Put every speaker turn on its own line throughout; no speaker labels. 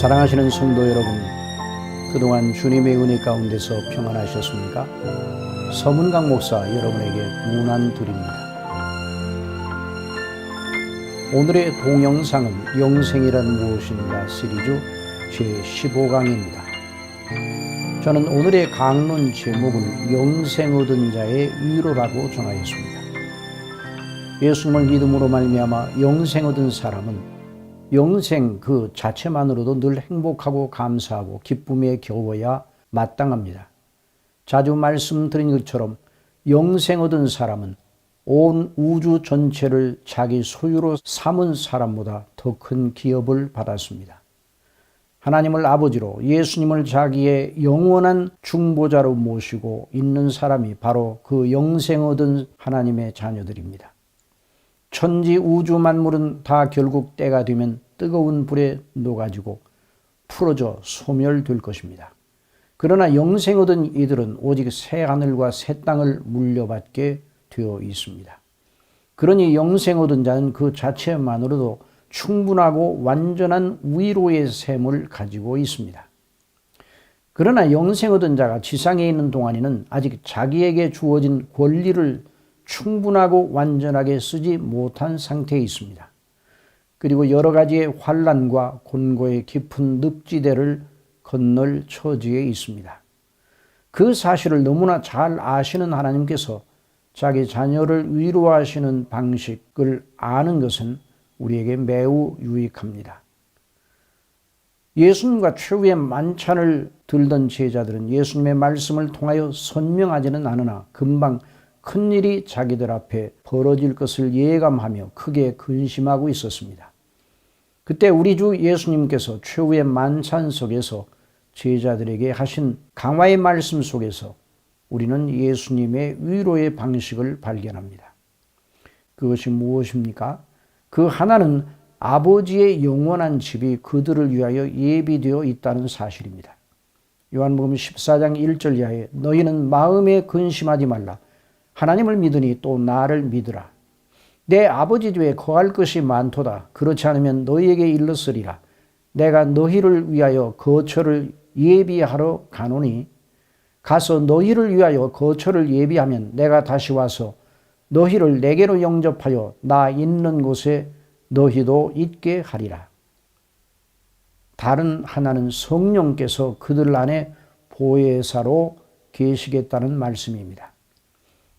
사랑하시는 성도 여러분, 그동안 주님의 은혜 가운데서 평안하셨습니까? 서문강 목사 여러분에게 문안 드립니다. 오늘의 동영상은 영생이란 무엇인가 시리즈 제15강입니다. 저는 오늘의 강론 제목을 영생 얻은 자의 위로라고 정하였습니다. 예수님을 믿음으로 말미암아 영생 얻은 사람은 영생 그 자체만으로도 늘 행복하고 감사하고 기쁨에 겨워야 마땅합니다. 자주 말씀드린 것처럼 영생 얻은 사람은 온 우주 전체를 자기 소유로 삼은 사람보다 더 큰 기업을 받았습니다. 하나님을 아버지로 예수님을 자기의 영원한 중보자로 모시고 있는 사람이 바로 그 영생 얻은 하나님의 자녀들입니다. 천지 우주 만물은 다 결국 때가 되면 뜨거운 불에 녹아지고 풀어져 소멸될 것입니다. 그러나 영생 얻은 이들은 오직 새 하늘과 새 땅을 물려받게 되어 있습니다. 그러니 영생 얻은 자는 그 자체만으로도 충분하고 완전한 위로의 셈을 가지고 있습니다. 그러나 영생 얻은 자가 지상에 있는 동안에는 아직 자기에게 주어진 권리를 충분하고 완전하게 쓰지 못한 상태에 있습니다. 그리고 여러 가지의 환란과 곤고의 깊은 늪지대를 건널 처지에 있습니다. 그 사실을 너무나 잘 아시는 하나님께서 자기 자녀를 위로하시는 방식을 아는 것은 우리에게 매우 유익합니다. 예수님과 최후의 만찬을 들던 제자들은 예수님의 말씀을 통하여 선명하지는 않으나 금방 큰 일이 자기들 앞에 벌어질 것을 예감하며 크게 근심하고 있었습니다. 그때 우리 주 예수님께서 최후의 만찬 속에서 제자들에게 하신 강화의 말씀 속에서 우리는 예수님의 위로의 방식을 발견합니다. 그것이 무엇입니까? 그 하나는 아버지의 영원한 집이 그들을 위하여 예비되어 있다는 사실입니다. 요한복음 14장 1절 이하에 너희는 마음에 근심하지 말라. 하나님을 믿으니 또 나를 믿으라. 내 아버지 집에 거할 것이 많도다. 그렇지 않으면 너희에게 일렀으리라. 내가 너희를 위하여 거처를 예비하러 가노니 가서 너희를 위하여 거처를 예비하면 내가 다시 와서 너희를 내게로 영접하여 나 있는 곳에 너희도 있게 하리라. 다른 하나는 성령께서 그들 안에 보혜사로 계시겠다는 말씀입니다.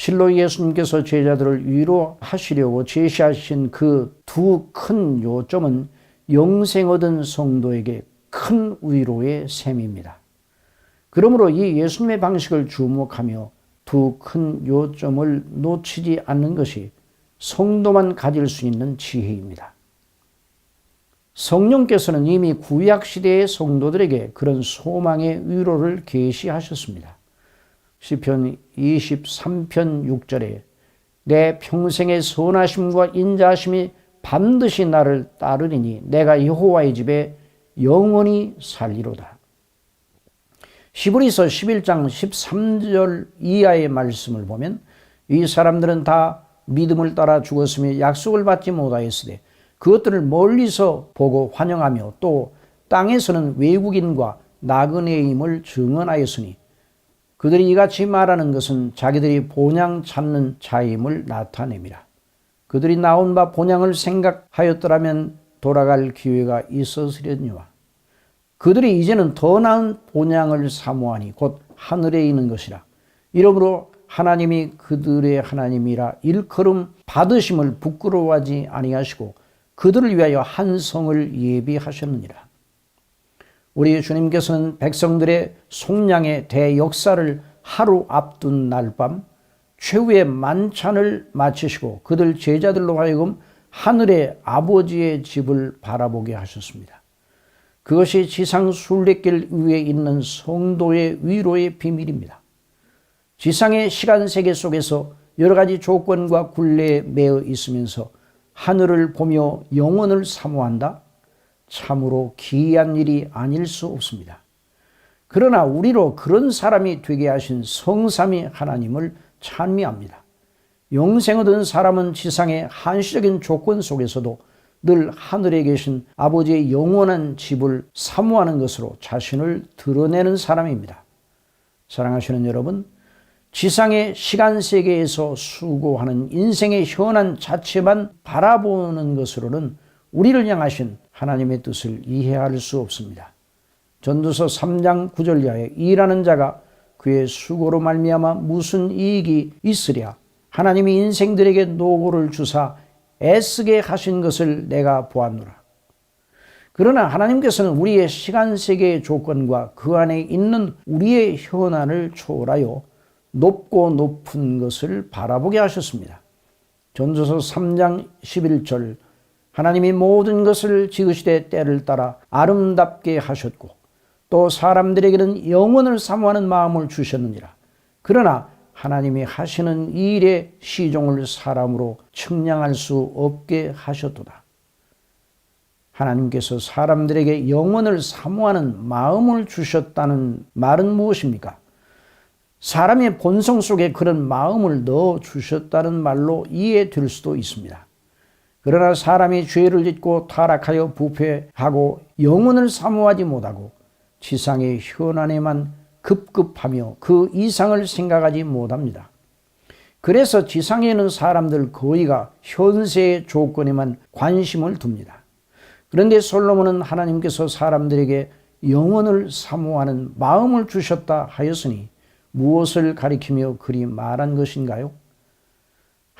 실로 예수님께서 제자들을 위로하시려고 제시하신 그 두 큰 요점은 영생 얻은 성도에게 큰 위로의 셈입니다. 그러므로 이 예수님의 방식을 주목하며 두 큰 요점을 놓치지 않는 것이 성도만 가질 수 있는 지혜입니다. 성령께서는 이미 구약 시대의 성도들에게 그런 소망의 위로를 계시하셨습니다. 시편 23편 6절에 내 평생의 선하심과 인자하심이 반드시 나를 따르리니 내가 여호와의 집에 영원히 살리로다. 시브리서 11장 13절 이하의 말씀을 보면 이 사람들은 다 믿음을 따라 죽었으며 약속을 받지 못하였으되 그것들을 멀리서 보고 환영하며 또 땅에서는 외국인과 나그네임을 증언하였으니 그들이 이같이 말하는 것은 자기들이 본향 찾는 자임을 나타냅니다. 그들이 나온 바 본향을 생각하였더라면 돌아갈 기회가 있었으려니와 그들이 이제는 더 나은 본향을 사모하니 곧 하늘에 있는 것이라. 이러므로 하나님이 그들의 하나님이라 일컬음 받으심을 부끄러워하지 아니하시고 그들을 위하여 한 성을 예비하셨느니라. 우리 주님께서는 백성들의 속량의 대역사를 하루 앞둔 날 밤 최후의 만찬을 마치시고 그들 제자들로 하여금 하늘의 아버지의 집을 바라보게 하셨습니다. 그것이 지상 순례길 위에 있는 성도의 위로의 비밀입니다. 지상의 시간 세계 속에서 여러 가지 조건과 굴레에 매여 있으면서 하늘을 보며 영혼을 사모한다? 참으로 기이한 일이 아닐 수 없습니다. 그러나 우리로 그런 사람이 되게 하신 성삼위 하나님을 찬미합니다. 영생 얻은 사람은 지상의 한시적인 조건 속에서도 늘 하늘에 계신 아버지의 영원한 집을 사모하는 것으로 자신을 드러내는 사람입니다. 사랑하시는 여러분, 지상의 시간 세계에서 수고하는 인생의 현안 자체만 바라보는 것으로는 우리를 향하신 하나님의 뜻을 이해할 수 없습니다. 전도서 3장 9절 이하에 일하는 자가 그의 수고로 말미암아 무슨 이익이 있으랴 하나님이 인생들에게 노고를 주사 애쓰게 하신 것을 내가 보았노라. 그러나 하나님께서는 우리의 시간 세계의 조건과 그 안에 있는 우리의 현안을 초월하여 높고 높은 것을 바라보게 하셨습니다. 전조서 3장 11절 하나님이 모든 것을 지으시되 때를 따라 아름답게 하셨고 또 사람들에게는 영원을 사모하는 마음을 주셨느니라. 그러나 하나님이 하시는 이 일의 시종을 사람으로 측량할 수 없게 하셨도다. 하나님께서 사람들에게 영원을 사모하는 마음을 주셨다는 말은 무엇입니까? 사람의 본성 속에 그런 마음을 넣어 주셨다는 말로 이해될 수도 있습니다. 그러나 사람이 죄를 짓고 타락하여 부패하고 영혼을 사모하지 못하고 지상의 현안에만 급급하며 그 이상을 생각하지 못합니다. 그래서 지상에 있는 사람들 거의가 현세의 조건에만 관심을 둡니다. 그런데 솔로몬은 하나님께서 사람들에게 영혼을 사모하는 마음을 주셨다 하였으니 무엇을 가리키며 그리 말한 것인가요?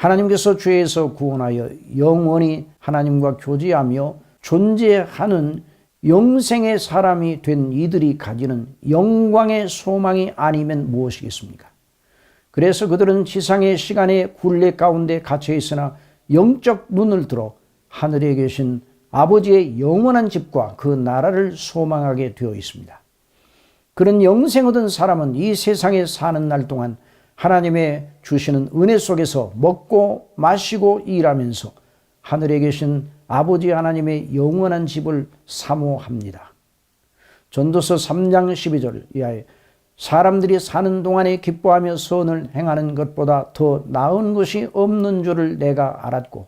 하나님께서 죄에서 구원하여 영원히 하나님과 교제하며 존재하는 영생의 사람이 된 이들이 가지는 영광의 소망이 아니면 무엇이겠습니까? 그래서 그들은 지상의 시간의 굴레 가운데 갇혀 있으나 영적 눈을 들어 하늘에 계신 아버지의 영원한 집과 그 나라를 소망하게 되어 있습니다. 그런 영생 얻은 사람은 이 세상에 사는 날 동안 하나님의 주시는 은혜 속에서 먹고 마시고 일하면서 하늘에 계신 아버지 하나님의 영원한 집을 사모합니다. 전도서 3장 12절 이하에 사람들이 사는 동안에 기뻐하며 선을 행하는 것보다 더 나은 것이 없는 줄을 내가 알았고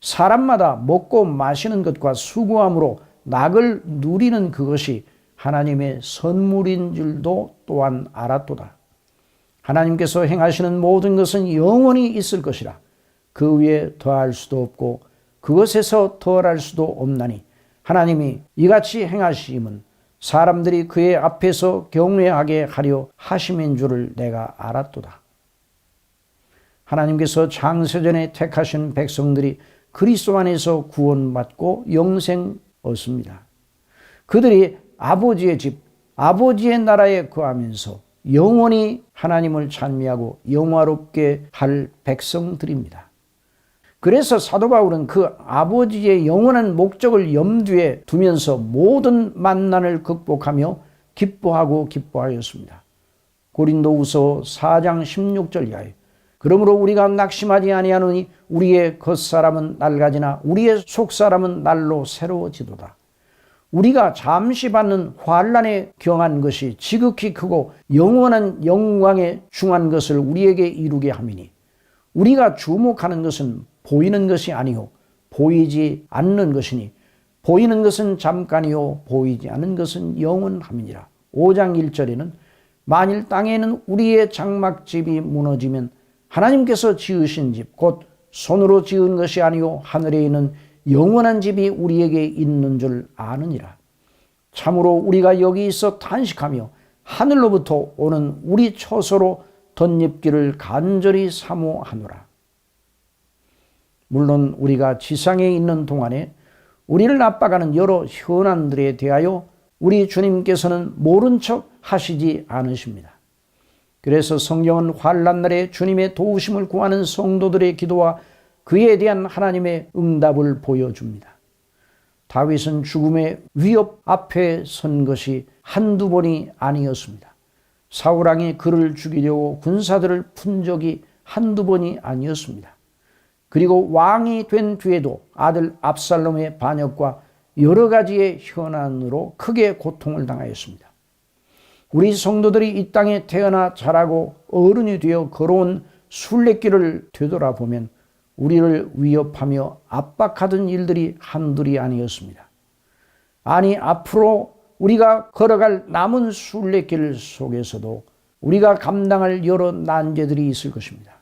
사람마다 먹고 마시는 것과 수고함으로 낙을 누리는 그것이 하나님의 선물인 줄도 또한 알았도다. 하나님께서 행하시는 모든 것은 영원히 있을 것이라 그 위에 더할 수도 없고 그것에서 덜할 수도 없나니 하나님이 이같이 행하심은 사람들이 그의 앞에서 경외하게 하려 하심인 줄을 내가 알았도다. 하나님께서 창세전에 택하신 백성들이 그리스도 안에서 구원받고 영생 얻습니다. 그들이 아버지의 집, 아버지의 나라에 거하면서 영원히 하나님을 찬미하고 영화롭게 할 백성들입니다. 그래서 사도 바울은 그 아버지의 영원한 목적을 염두에 두면서 모든 만난을 극복하며 기뻐하고 기뻐하였습니다. 고린도후서 4장 16절 이하에 그러므로 우리가 낙심하지 아니하노니 우리의 겉사람은 낡아지나 우리의 속사람은 날로 새로워지도다. 우리가 잠시 받는 환란에 경한 것이 지극히 크고 영원한 영광에 중한 것을 우리에게 이루게 함이니 우리가 주목하는 것은 보이는 것이 아니요 보이지 않는 것이니 보이는 것은 잠깐이요 보이지 않는 것은 영원함이니라. 5장 1절에는 만일 땅에는 우리의 장막집이 무너지면 하나님께서 지으신 집 곧 손으로 지은 것이 아니요 하늘에 있는 영원한 집이 우리에게 있는 줄 아느니라. 참으로 우리가 여기 있어 탄식하며 하늘로부터 오는 우리 처소로 덧입기를 간절히 사모하노라. 물론 우리가 지상에 있는 동안에 우리를 압박하는 여러 현안들에 대하여 우리 주님께서는 모른 척 하시지 않으십니다. 그래서 성경은 환란 날에 주님의 도우심을 구하는 성도들의 기도와 그에 대한 하나님의 응답을 보여줍니다. 다윗은 죽음의 위협 앞에 선 것이 한두 번이 아니었습니다. 사우랑이 그를 죽이려고 군사들을 푼 적이 한두 번이 아니었습니다. 그리고 왕이 된 뒤에도 아들 압살롬의 반역과 여러 가지의 현안으로 크게 고통을 당하였습니다. 우리 성도들이 이 땅에 태어나 자라고 어른이 되어 걸어온 순례길을 되돌아보면 우리를 위협하며 압박하던 일들이 한둘이 아니었습니다. 아니, 앞으로 우리가 걸어갈 남은 순례길 속에서도 우리가 감당할 여러 난제들이 있을 것입니다.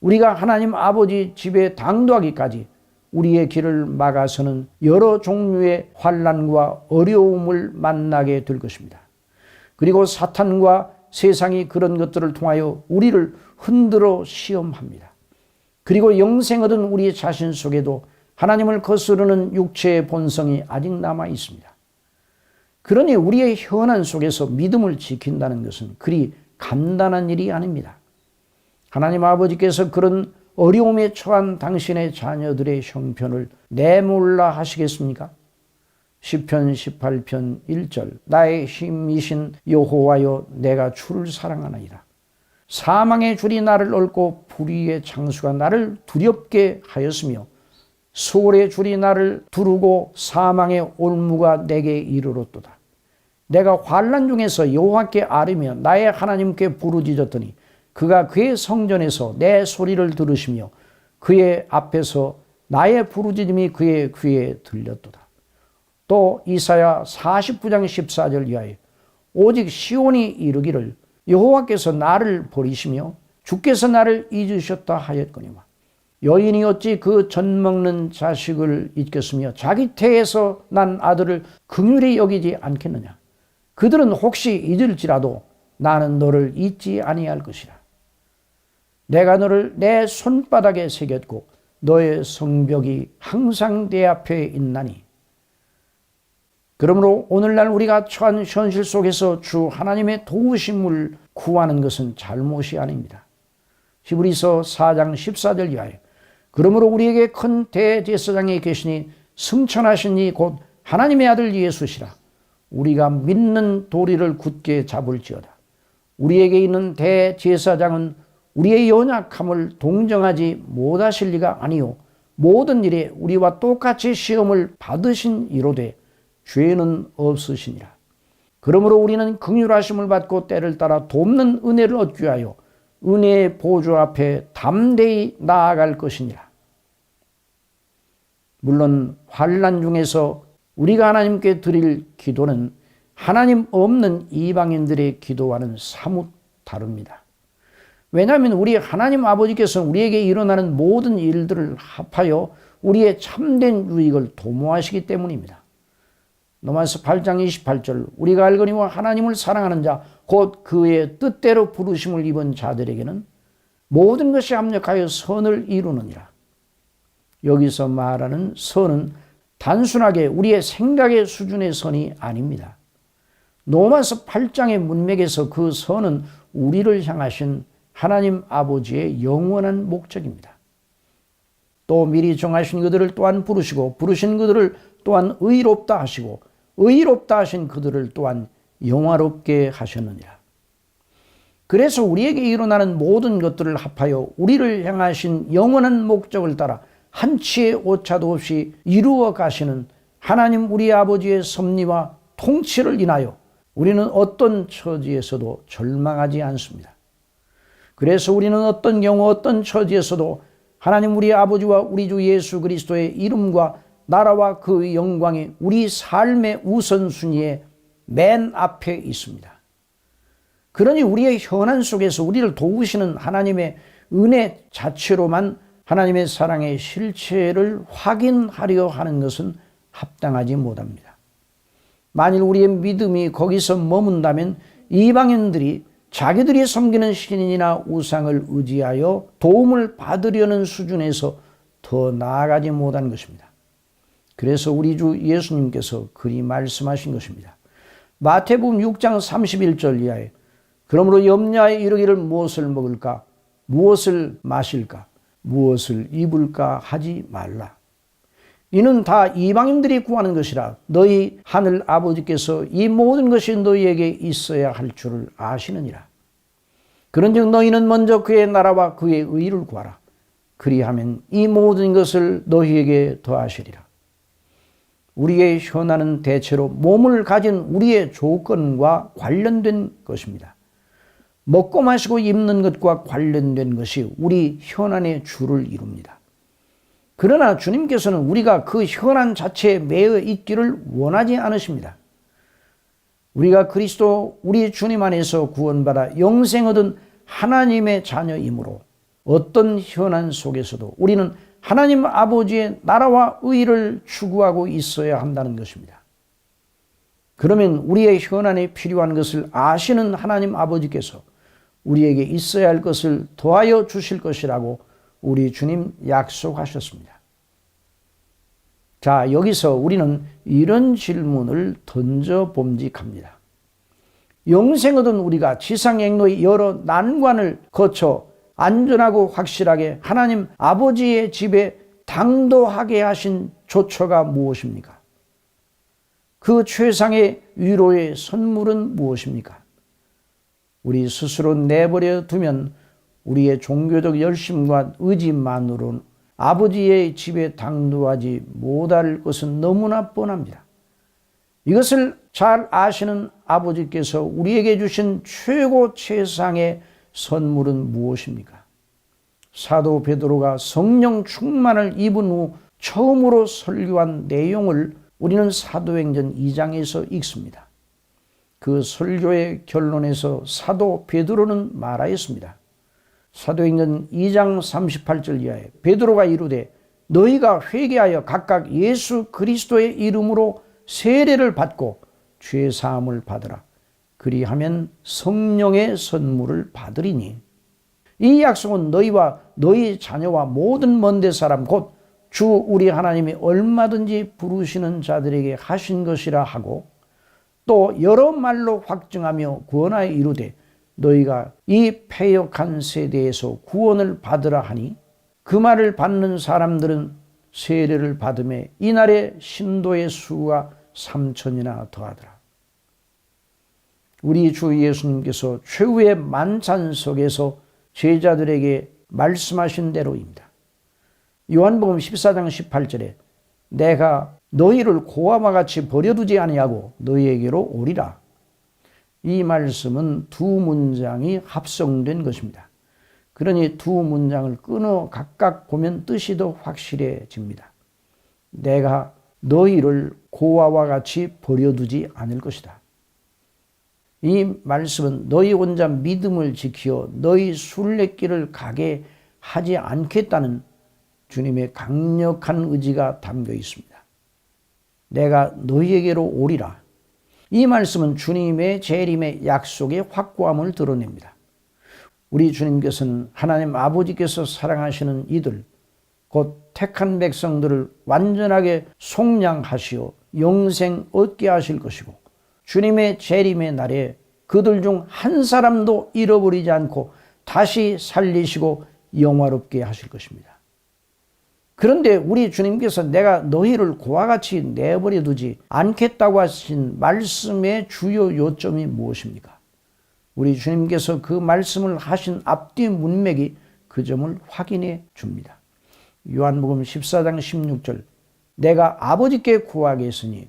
우리가 하나님 아버지 집에 당도하기까지 우리의 길을 막아서는 여러 종류의 환란과 어려움을 만나게 될 것입니다. 그리고 사탄과 세상이 그런 것들을 통하여 우리를 흔들어 시험합니다. 그리고 영생 얻은 우리 자신 속에도 하나님을 거스르는 육체의 본성이 아직 남아 있습니다. 그러니 우리의 현안 속에서 믿음을 지킨다는 것은 그리 간단한 일이 아닙니다. 하나님 아버지께서 그런 어려움에 처한 당신의 자녀들의 형편을 내몰라 하시겠습니까? 10편 18편 1절 나의 힘이신 여호와여 내가 주를 사랑하나이다. 사망의 줄이 나를 얽고 불의의 장수가 나를 두렵게 하였으며 소울의 줄이 나를 두르고 사망의 올무가 내게 이르렀도다. 내가 환란 중에서 여호와께 아뢰며 나의 하나님께 부르짖었더니 그가 그의 성전에서 내 소리를 들으시며 그의 앞에서 나의 부르짖음이 그의 귀에 들렸도다. 또 이사야 49장 14절 이하에 오직 시온이 이르기를 여호와께서 나를 버리시며 주께서 나를 잊으셨다 하였거니와 여인이 어찌 그 젖 먹는 자식을 잊겠으며 자기 태에서 난 아들을 긍휼히 여기지 않겠느냐? 그들은 혹시 잊을지라도 나는 너를 잊지 아니할 것이라. 내가 너를 내 손바닥에 새겼고 너의 성벽이 항상 내 앞에 있나니 그러므로 오늘날 우리가 처한 현실 속에서 주 하나님의 도우심을 구하는 것은 잘못이 아닙니다. 히브리서 4장 14절 이하에 그러므로 우리에게 큰 대제사장이 계시니 승천하신 이 곧 하나님의 아들 예수시라 우리가 믿는 도리를 굳게 잡을지어다. 우리에게 있는 대제사장은 우리의 연약함을 동정하지 못하실 리가 아니요 모든 일에 우리와 똑같이 시험을 받으신 이로되 죄는 없으시니라. 그러므로 우리는 긍휼하심을 받고 때를 따라 돕는 은혜를 얻기 위하여 은혜의 보좌 앞에 담대히 나아갈 것이니라. 물론 환란 중에서 우리가 하나님께 드릴 기도는 하나님 없는 이방인들의 기도와는 사뭇 다릅니다. 왜냐하면 우리 하나님 아버지께서 우리에게 일어나는 모든 일들을 합하여 우리의 참된 유익을 도모하시기 때문입니다. 로마서 8장 28절 우리가 알거니와 하나님을 사랑하는 자 곧 그의 뜻대로 부르심을 입은 자들에게는 모든 것이 합력하여 선을 이루느니라. 여기서 말하는 선은 단순하게 우리의 생각의 수준의 선이 아닙니다. 로마서 8장의 문맥에서 그 선은 우리를 향하신 하나님 아버지의 영원한 목적입니다. 또 미리 정하신 그들을 또한 부르시고 부르신 그들을 또한 의롭다 하시고 의롭다 하신 그들을 또한 영화롭게 하셨느니라. 그래서 우리에게 일어나는 모든 것들을 합하여 우리를 향하신 영원한 목적을 따라 한치의 오차도 없이 이루어 가시는 하나님 우리 아버지의 섭리와 통치를 인하여 우리는 어떤 처지에서도 절망하지 않습니다. 그래서 우리는 어떤 경우 어떤 처지에서도 하나님 우리 아버지와 우리 주 예수 그리스도의 이름과 나라와 그 영광이 우리 삶의 우선순위에 맨 앞에 있습니다. 그러니 우리의 현안 속에서 우리를 도우시는 하나님의 은혜 자체로만 하나님의 사랑의 실체를 확인하려 하는 것은 합당하지 못합니다. 만일 우리의 믿음이 거기서 머문다면 이방인들이 자기들이 섬기는 신이나 우상을 의지하여 도움을 받으려는 수준에서 더 나아가지 못한 것입니다. 그래서 우리 주 예수님께서 그리 말씀하신 것입니다. 마태복음 6장 31절 이하에 그러므로 염려에 이르기를 무엇을 먹을까 무엇을 마실까 무엇을 입을까 하지 말라. 이는 다 이방인들이 구하는 것이라 너희 하늘 아버지께서 이 모든 것이 너희에게 있어야 할 줄을 아시느니라. 그런즉 너희는 먼저 그의 나라와 그의 의를 구하라. 그리하면 이 모든 것을 너희에게 더하시리라. 우리의 현안은 대체로 몸을 가진 우리의 조건과 관련된 것입니다. 먹고 마시고 입는 것과 관련된 것이 우리 현안의 주를 이룹니다. 그러나 주님께서는 우리가 그 현안 자체에 매여 있기를 원하지 않으십니다. 우리가 그리스도 우리 주님 안에서 구원받아 영생 얻은 하나님의 자녀이므로 어떤 현안 속에서도 우리는 하나님 아버지의 나라와 의를 추구하고 있어야 한다는 것입니다. 그러면 우리의 현안에 필요한 것을 아시는 하나님 아버지께서 우리에게 있어야 할 것을 더하여 주실 것이라고 우리 주님 약속하셨습니다. 자, 여기서 우리는 이런 질문을 던져 봄직합니다. 영생 얻은 우리가 지상 행로의 여러 난관을 거쳐 안전하고 확실하게 하나님 아버지의 집에 당도하게 하신 조처가 무엇입니까? 그 최상의 위로의 선물은 무엇입니까? 우리 스스로 내버려 두면 우리의 종교적 열심과 의지만으로는 아버지의 집에 당도하지 못할 것은 너무나 뻔합니다. 이것을 잘 아시는 아버지께서 우리에게 주신 최고 최상의 선물은 무엇입니까? 사도 베드로가 성령 충만을 입은 후 처음으로 설교한 내용을 우리는 사도행전 2장에서 읽습니다. 그 설교의 결론에서 사도 베드로는 말하였습니다. 사도행전 2장 38절 이하에 베드로가 이르되 너희가 회개하여 각각 예수 그리스도의 이름으로 세례를 받고 죄 사함을 받으라. 그리하면 성령의 선물을 받으리니 이 약속은 너희와 너희 자녀와 모든 먼데 사람 곧 주 우리 하나님이 얼마든지 부르시는 자들에게 하신 것이라 하고 또 여러 말로 확증하며 구원하여 이르되 너희가 이 패역한 세대에서 구원을 받으라 하니 그 말을 받는 사람들은 세례를 받음에 이날의 신도의 수가 삼천이나 더하더라. 우리 주 예수님께서 최후의 만찬 속에서 제자들에게 말씀하신 대로입니다. 요한복음 14장 18절에 내가 너희를 고아와 같이 버려두지 아니하고 너희에게로 오리라. 이 말씀은 두 문장이 합성된 것입니다. 그러니 두 문장을 끊어 각각 보면 뜻이 더 확실해집니다. 내가 너희를 고아와 같이 버려두지 않을 것이다. 이 말씀은 너희 혼자 믿음을 지키어 너희 순례길을 가게 하지 않겠다는 주님의 강력한 의지가 담겨 있습니다. 내가 너희에게로 오리라. 이 말씀은 주님의 재림의 약속의 확고함을 드러냅니다. 우리 주님께서는 하나님 아버지께서 사랑하시는 이들, 곧 택한 백성들을 완전하게 속량하시어 영생 얻게 하실 것이고 주님의 재림의 날에 그들 중 한 사람도 잃어버리지 않고 다시 살리시고 영화롭게 하실 것입니다. 그런데 우리 주님께서 내가 너희를 고와 같이 내버려 두지 않겠다고 하신 말씀의 주요 요점이 무엇입니까? 우리 주님께서 그 말씀을 하신 앞뒤 문맥이 그 점을 확인해 줍니다. 요한복음 14장 16절 내가 아버지께 구하겠으니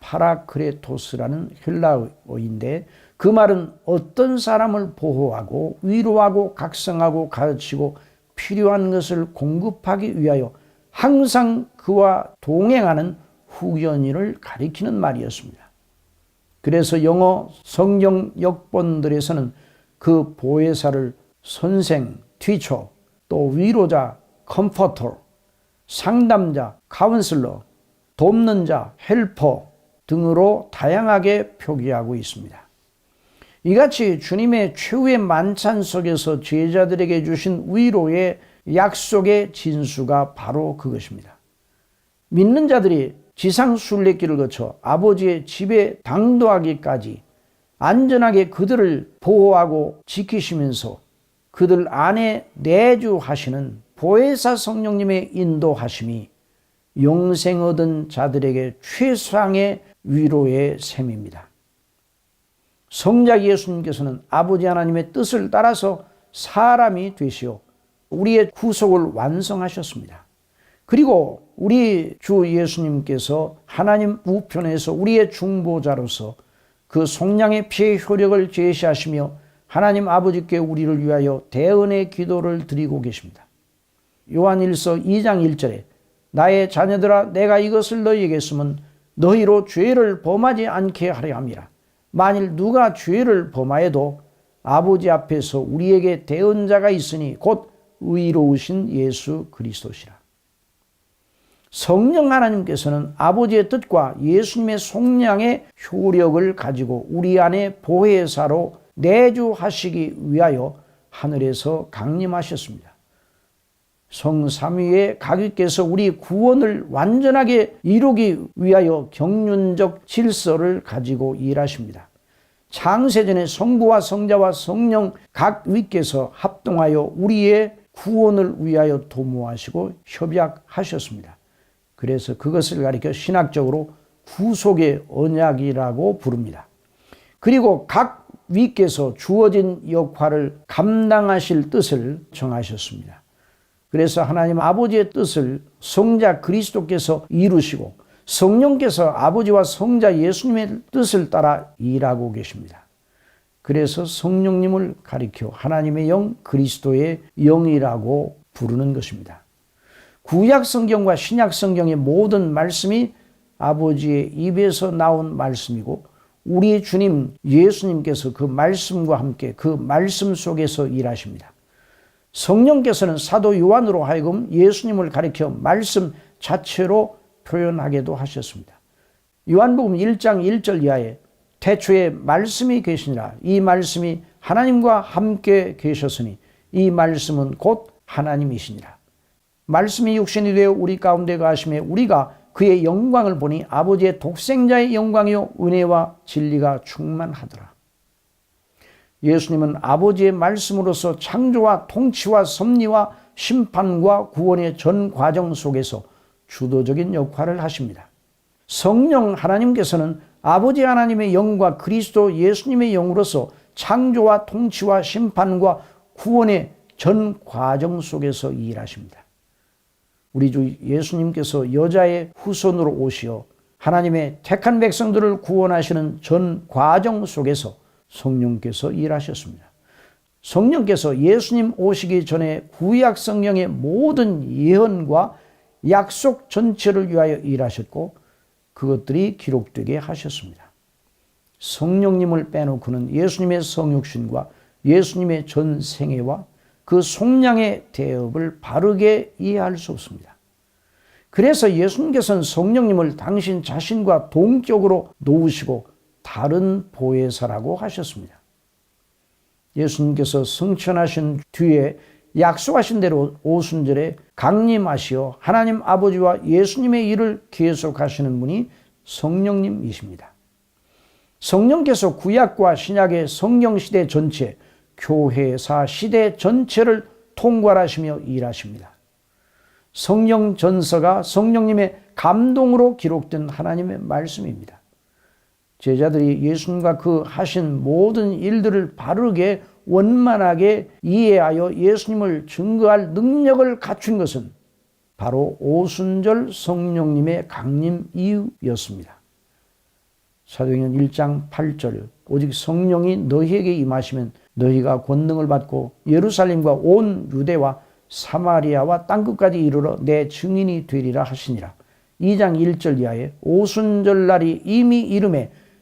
파라크레토스라는 헬라어인데 그 말은 어떤 사람을 보호하고 위로하고 각성하고 가르치고 필요한 것을 공급하기 위하여 항상 그와 동행하는 후견인을 가리키는 말이었습니다. 그래서 영어 성경 역본들에서는 그 보혜사를 선생, 티처, 또 위로자, 컴포터, 상담자, 카운슬러, 돕는 자, 헬퍼, 등으로 다양하게 표기하고 있습니다. 이같이 주님의 최후의 만찬 속에서 제자들에게 주신 위로의 약속의 진수가 바로 그것입니다. 믿는 자들이 지상 순례길을 거쳐 아버지의 집에 당도하기까지 안전하게 그들을 보호하고 지키시면서 그들 안에 내주하시는 보혜사 성령님의 인도하심이 영생 얻은 자들에게 최상의 위로의 셈입니다. 성자 예수님께서는 아버지 하나님의 뜻을 따라서 사람이 되시어 우리의 구속을 완성하셨습니다. 그리고 우리 주 예수님께서 하나님 우편에서 우리의 중보자로서 그 속량의 피의 효력을 제시하시며 하나님 아버지께 우리를 위하여 대언의 기도를 드리고 계십니다. 요한일서 2장 1절에 나의 자녀들아 내가 이것을 너희에게 쓰면 너희로 죄를 범하지 않게 하려 함이라. 만일 누가 죄를 범하여도 아버지 앞에서 우리에게 대언자가 있으니 곧 의로우신 예수 그리스도시라. 성령 하나님께서는 아버지의 뜻과 예수님의 속량의 효력을 가지고 우리 안에 보혜사로 내주하시기 위하여 하늘에서 강림하셨습니다. 성삼위의 가격께서 우리 구원을 완전하게 이루기 위하여 경륜적 질서를 가지고 일하십니다. 창세전에 성부와 성자와 성령 각 위께서 합동하여 우리의 구원을 위하여 도모하시고 협약하셨습니다. 그래서 그것을 가리켜 신학적으로 구속의 언약이라고 부릅니다. 그리고 각 위께서 주어진 역할을 감당하실 뜻을 정하셨습니다. 그래서 하나님 아버지의 뜻을 성자 그리스도께서 이루시고 성령께서 아버지와 성자 예수님의 뜻을 따라 일하고 계십니다. 그래서 성령님을 가리켜 하나님의 영 그리스도의 영이라고 부르는 것입니다. 구약 성경과 신약 성경의 모든 말씀이 아버지의 입에서 나온 말씀이고 우리 주님 예수님께서 그 말씀과 함께 그 말씀 속에서 일하십니다. 성령께서는 사도 요한으로 하여금 예수님을 가리켜 말씀 자체로 표현하게도 하셨습니다. 요한복음 1장 1절 이하에 태초에 말씀이 계시니라 이 말씀이 하나님과 함께 계셨으니 이 말씀은 곧 하나님이시니라. 말씀이 육신이 되어 우리 가운데 가심에 우리가 그의 영광을 보니 아버지의 독생자의 영광이요 은혜와 진리가 충만하더라. 예수님은 아버지의 말씀으로서 창조와 통치와 섭리와 심판과 구원의 전 과정 속에서 주도적인 역할을 하십니다. 성령 하나님께서는 아버지 하나님의 영과 그리스도 예수님의 영으로서 창조와 통치와 심판과 구원의 전 과정 속에서 일하십니다. 우리 주 예수님께서 여자의 후손으로 오시어 하나님의 택한 백성들을 구원하시는 전 과정 속에서 성령께서 일하셨습니다. 성령께서 예수님 오시기 전에 구약 성령의 모든 예언과 약속 전체를 위하여 일하셨고 그것들이 기록되게 하셨습니다. 성령님을 빼놓고는 예수님의 성육신과 예수님의 전 생애와 그 속량의 대업을 바르게 이해할 수 없습니다. 그래서 예수님께서는 성령님을 당신 자신과 동격으로 놓으시고 다른 보혜사라고 하셨습니다. 예수님께서 성천하신 뒤에 약속하신 대로 오순절에 강림하시어 하나님 아버지와 예수님의 일을 계속하시는 분이 성령님이십니다. 성령께서 구약과 신약의 성경 시대 전체 교회사 시대 전체를 통괄하시며 일하십니다. 성령 전서가 성령님의 감동으로 기록된 하나님의 말씀입니다. 제자들이 예수님과 그 하신 모든 일들을 바르게 원만하게 이해하여 예수님을 증거할 능력을 갖춘 것은 바로 오순절 성령님의 강림 이유였습니다. 사도행전 1장 8절 오직 성령이 너희에게 임하시면 너희가 권능을 받고 예루살렘과 온 유대와 사마리아와 땅끝까지 이르러 내 증인이 되리라 하시니라. 2장 1절 이하에 오순절 날이 이미 이름에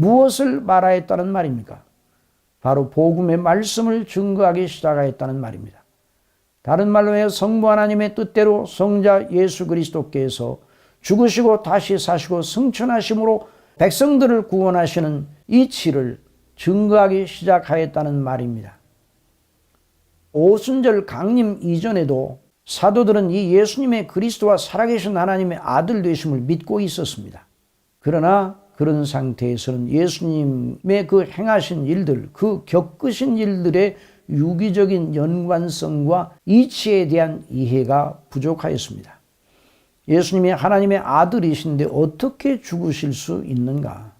무엇을 말하였다는 말입니까? 바로 복음의 말씀을 증거하기 시작하였다는 말입니다. 다른 말로 해 성부 하나님의 뜻대로 성자 예수 그리스도께서 죽으시고 다시 사시고 승천하심으로 백성들을 구원하시는 이치를 증거하기 시작하였다는 말입니다. 오순절 강림 이전에도 사도들은 이 예수님의 그리스도와 살아계신 하나님의 아들 되심을 믿고 있었습니다. 그러나 그런 상태에서는 예수님의 그 행하신 일들, 그 겪으신 일들의 유기적인 연관성과 이치에 대한 이해가 부족하였습니다. 예수님이 하나님의 아들이신데 어떻게 죽으실 수 있는가?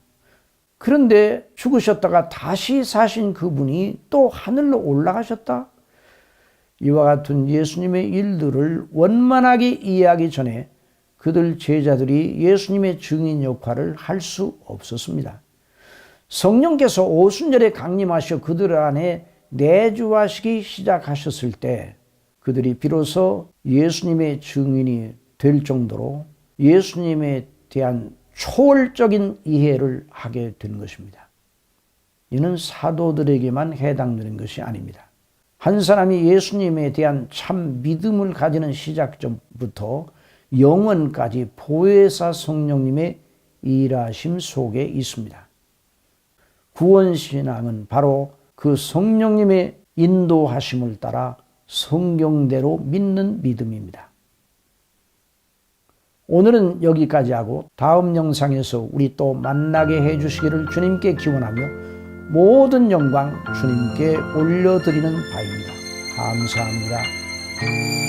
그런데 죽으셨다가 다시 사신 그분이 또 하늘로 올라가셨다? 이와 같은 예수님의 일들을 원만하게 이해하기 전에 그들 제자들이 예수님의 증인 역할을 할 수 없었습니다. 성령께서 오순절에 강림하셔 그들 안에 내주하시기 시작하셨을 때 그들이 비로소 예수님의 증인이 될 정도로 예수님에 대한 초월적인 이해를 하게 된 것입니다. 이는 사도들에게만 해당되는 것이 아닙니다. 한 사람이 예수님에 대한 참 믿음을 가지는 시작점부터 영원까지 보혜사 성령님의 일하심 속에 있습니다. 구원신앙은 바로 그 성령님의 인도하심을 따라 성경대로 믿는 믿음입니다. 오늘은 여기까지 하고 다음 영상에서 우리 또 만나게 해주시기를 주님께 기원하며 모든 영광 주님께 올려드리는 바입니다. 감사합니다.